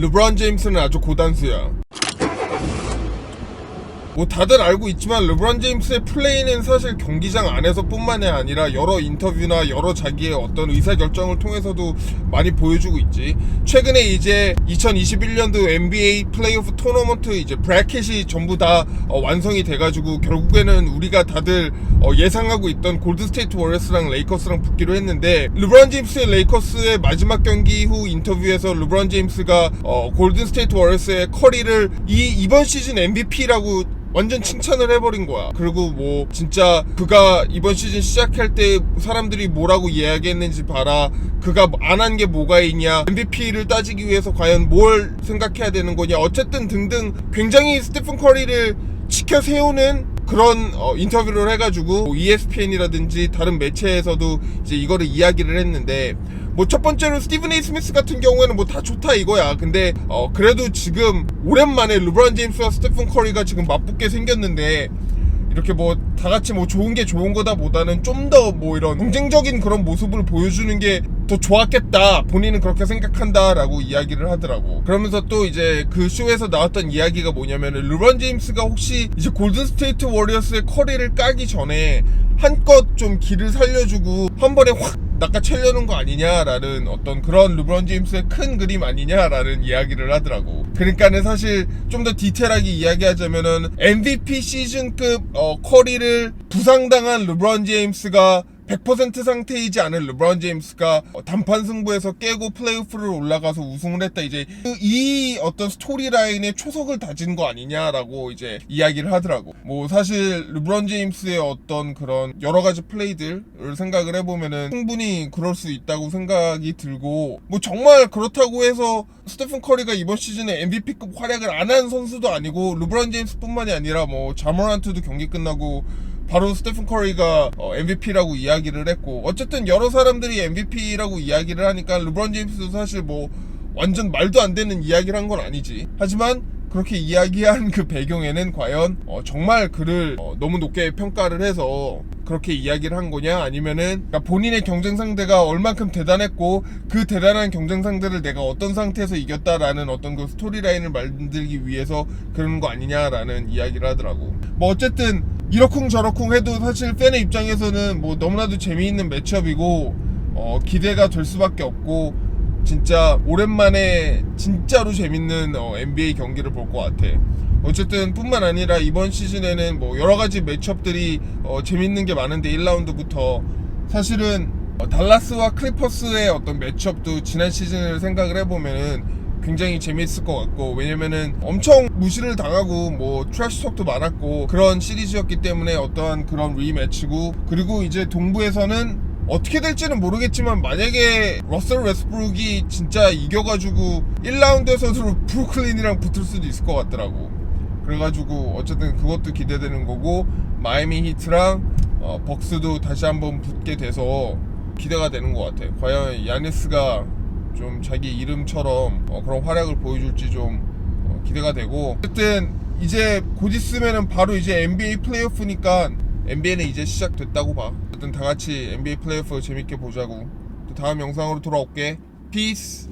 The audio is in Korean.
르브론 제임스는 아주 고단수야. 뭐 다들 알고 있지만 르브론 제임스의 플레이는 사실 경기장 안에서뿐만이 아니라 여러 인터뷰나 여러 자기의 어떤 의사 결정을 통해서도 많이 보여주고 있지. 최근에 이제 2021년도 NBA 플레이오프 토너먼트 이제 브래켓이 전부 다 어, 완성이 돼가지고 결국에는 우리가 다들 어, 예상하고 있던 골든스테이트 워리어스랑 레이커스랑 붙기로 했는데 르브론 제임스의 레이커스의 마지막 경기 후 인터뷰에서 르브론 제임스가 어, 골든스테이트 워리어스의 커리를 이 이번 시즌 MVP라고 완전 칭찬을 해버린 거야. 그리고 뭐 진짜 그가 이번 시즌 시작할 때 사람들이 뭐라고 이야기했는지 봐라. 그가 안 한 게 뭐가 있냐. MVP를 따지기 위해서 과연 뭘 생각해야 되는 거냐. 어쨌든 등등 굉장히 스테픈 커리를 지켜 세우는 그런 어, 인터뷰를 해가지고 뭐 ESPN이라든지 다른 매체에서도 이제 이거를 이야기를 했는데 뭐 첫 번째로 스티븐 에이 스미스 같은 경우에는 뭐 다 좋다 이거야. 근데 어 그래도 지금 오랜만에 르브론 제임스와 스테픈 커리가 지금 맞붙게 생겼는데 이렇게 뭐 다 같이 뭐 좋은 게 좋은 거다 보다는 좀 더 뭐 이런 경쟁적인 그런 모습을 보여주는 게 더 좋았겠다. 본인은 그렇게 생각한다라고 이야기를 하더라고. 그러면서 또 이제 그 쇼에서 나왔던 이야기가 뭐냐면은 르브론 제임스가 혹시 이제 골든 스테이트 워리어스의 커리를 까기 전에 한껏 좀 길을 살려주고 한 번에 확 낚아채려는 거 아니냐라는 어떤 그런 르브론 제임스의 큰 그림 아니냐라는 이야기를 하더라고. 그러니까는 사실 좀 더 디테일하게 이야기하자면은 MVP 시즌급 어, 커리를 부상당한 르브론 제임스가 100% 상태이지 않은 르브론 제임스가 어, 단판 승부에서 깨고 플레이오프를 올라가서 우승을 했다. 이제 그이 어떤 스토리라인에 초석을 다진 거 아니냐라고 이제 이야기를 하더라고. 뭐 사실 르브론 제임스의 어떤 그런 여러 가지 플레이들을 생각을 해보면은 충분히 그럴 수 있다고 생각이 들고 뭐 정말 그렇다고 해서 스테픈 커리가 이번 시즌에 MVP급 활약을 안 한 선수도 아니고 르브론 제임스뿐만이 아니라 뭐 자모란트도 경기 끝나고 바로 스테픈 커리가 MVP라고 이야기를 했고 어쨌든 여러 사람들이 MVP라고 이야기를 하니까 르브론 제임스도 사실 뭐 완전 말도 안 되는 이야기를 한 건 아니지. 하지만 그렇게 이야기한 그 배경에는 과연 어, 정말 그를 어, 너무 높게 평가를 해서 그렇게 이야기를 한 거냐? 아니면은 그러니까 본인의 경쟁 상대가 얼만큼 대단했고 그 대단한 경쟁 상대를 내가 어떤 상태에서 이겼다라는 어떤 그 스토리라인을 만들기 위해서 그런 거 아니냐라는 이야기를 하더라고. 뭐 어쨌든 이러쿵 저러쿵 해도 사실 팬의 입장에서는 뭐 너무나도 재미있는 매치업이고 어, 기대가 될 수밖에 없고 진짜 오랜만에 진짜로 재밌는 어, NBA 경기를 볼 것 같아. 어쨌든 뿐만 아니라 이번 시즌에는 뭐 여러 가지 매치업들이 어, 재밌는 게 많은데 1라운드부터 사실은 어, 달라스와 클리퍼스의 어떤 매치업도 지난 시즌을 생각을 해보면은 굉장히 재밌을 것 같고 왜냐면은 엄청 무시를 당하고 뭐 트래시 톡도 많았고 그런 시리즈였기 때문에 어떠한 그런 리매치고 그리고 이제 동부에서는 어떻게 될지는 모르겠지만 만약에 러셀 웨스브룩이 진짜 이겨가지고 1라운드에서도 브루클린이랑 붙을 수도 있을 것 같더라고. 그래가지고 어쨌든 그것도 기대되는 거고 마이미 히트랑 어, 벅스도 다시 한번 붙게 돼서 기대가 되는 것 같아. 과연 야니스가 좀 자기 이름처럼 어, 그런 활약을 보여줄지 좀 어, 기대가 되고. 어쨌든 이제 곧 있으면은 바로 이제 NBA 플레이오프니까 NBA는 이제 시작됐다고 봐. 어쨌든 다 같이 NBA 플레이오프 재밌게 보자고. 또 다음 영상으로 돌아올게. 피스.